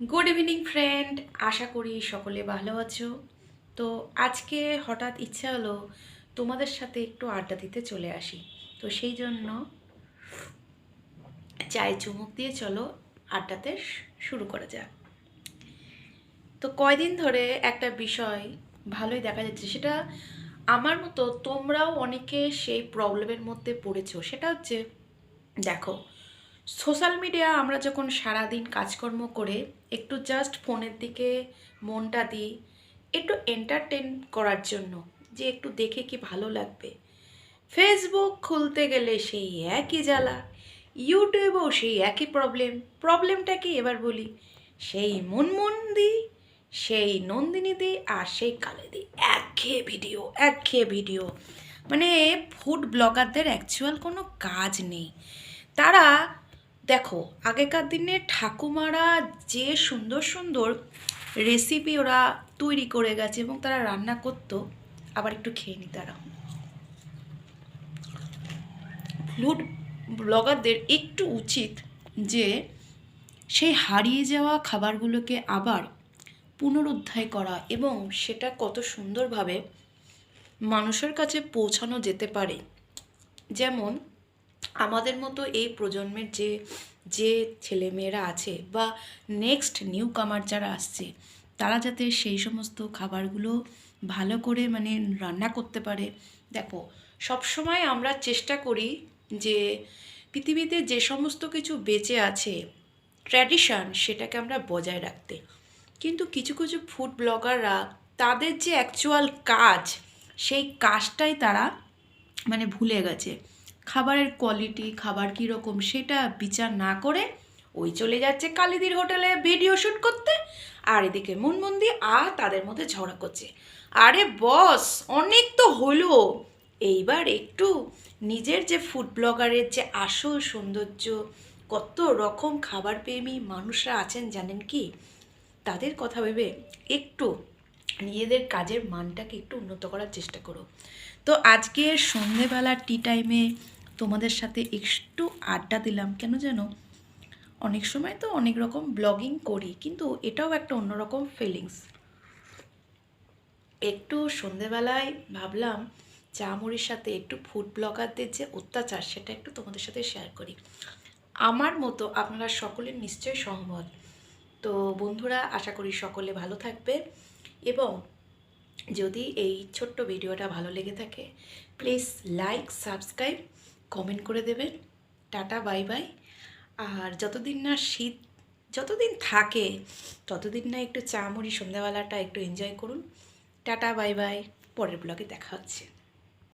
Good evening friend আশা করি সকলে ভালো আছো। তো আজকে হঠাৎ ইচ্ছা হলো তোমাদের সাথে একটু আড্ডা দিতে চলে আসি। তো সেই জন্য চায়ে চুমুক দিয়ে চলো আড্ডাতে শুরু করা যাক। তো কয়দিন ধরে একটা বিষয় ভালোই দেখা যাচ্ছে, সেটা আমার মতো তোমরাও অনেকে সেই প্রবলেমের মধ্যে পড়েছো। সেটা হচ্ছে, দেখো সোশ্যাল মিডিয়া আমরা যখন সারাদিন কাজকর্ম করে একটু জাস্ট ফোনের দিকে মনটা দিই, একটু এন্টারটেন করার জন্য, যে একটু দেখে কি ভালো লাগবে। ফেসবুক খুলতে গেলে সেই একই জ্বালা ইউটিউবেও সেই একই প্রবলেম প্রবলেমটা কি এবার বলি? সেই মুনমুন্দি সেই নন্দিনী দি আর সেই কালে দি একঘেয়ে ভিডিও একঘেয়ে ভিডিও মানে ফুড ব্লগারদের অ্যাকচুয়াল কোনো কাজ নেই। তারা দেখো, আগেকার দিনে ঠাকুমারা যে সুন্দর সুন্দর রেসিপি ওরা তৈরি করে গেছে এবং তারা রান্না করতো, আবার একটু খেয়ে নি তারা ফুড ব্লগারদের একটু উচিত যে সেই হারিয়ে যাওয়া খাবারগুলোকে আবার পুনরুদ্ধার করা এবং সেটা কত সুন্দরভাবে মানুষের কাছে পৌঁছানো যেতে পারে। যেমন আমাদের মতো এই প্রজন্মের যে যে ছেলেমেয়েরা আছে বা নেক্সট নিউ কামার যারা আসছে, তারা যাতে সেই সমস্ত খাবারগুলো ভালো করে মানে রান্না করতে পারে। দেখো, সবসময় আমরা চেষ্টা করি যে পৃথিবীতে যে সমস্ত কিছু বেঁচে আছে ট্র্যাডিশন সেটাকে আমরা বজায় রাখতে। কিন্তু কিছু কিছু ফুড ব্লগাররা তাদের যে অ্যাকচুয়াল কাজ, সেই কাজটাই তারা মানে ভুলে গেছে। খাবারের কোয়ালিটি খাবার কীরকম সেটা বিচার না করে ওই চলে যাচ্ছে কালিদির হোটেলে ভিডিও শ্যুট করতে। আর এদিকে মুনমন্দি আর তাদের মধ্যে ঝগড়া করছে। আরে বস অনেক তো হলো। এইবার একটু নিজের যে ফুড ব্লগারের যে আসল সৌন্দর্য, কত রকম খাবার প্রেমী মানুষরা আছেন জানেন কি? তাদের কথা ভেবে একটু নিজেদের কাজের মানটাকে একটু উন্নত করার চেষ্টা করো। তো আজকে সন্ধেবেলার টি টাইমে তোমাদের সাথে একটু আড্ডা দিলাম। কেন যেন অনেক সময় তো অনেক রকম ব্লগিং করি, কিন্তু এটাও একটা অন্যরকম ফিলিংস একটু সন্ধেবেলায় ভাবলাম চা মুড়ির সাথে একটু ফুড ব্লগারদের যে অত্যাচার, সেটা একটু তোমাদের সাথে শেয়ার করি। আমার মতো আপনারা সকলের নিশ্চয়ই সহমত। তো বন্ধুরা, আশা করি সকলে ভালো থাকবে। এবং যদি এই ছোট্ট ভিডিওটা ভালো লেগে থাকে প্লিজ লাইক সাবস্ক্রাইব কমেন্ট করে দেবেন। টাটা বাই বাই আর যতদিন না শীত, যতদিন থাকে, ততদিন না একটু চা মুড়ি সন্ধ্যাবেলাটা একটু এনজয় করুন। টাটা বাই বাই পরের ব্লগে দেখা হচ্ছে।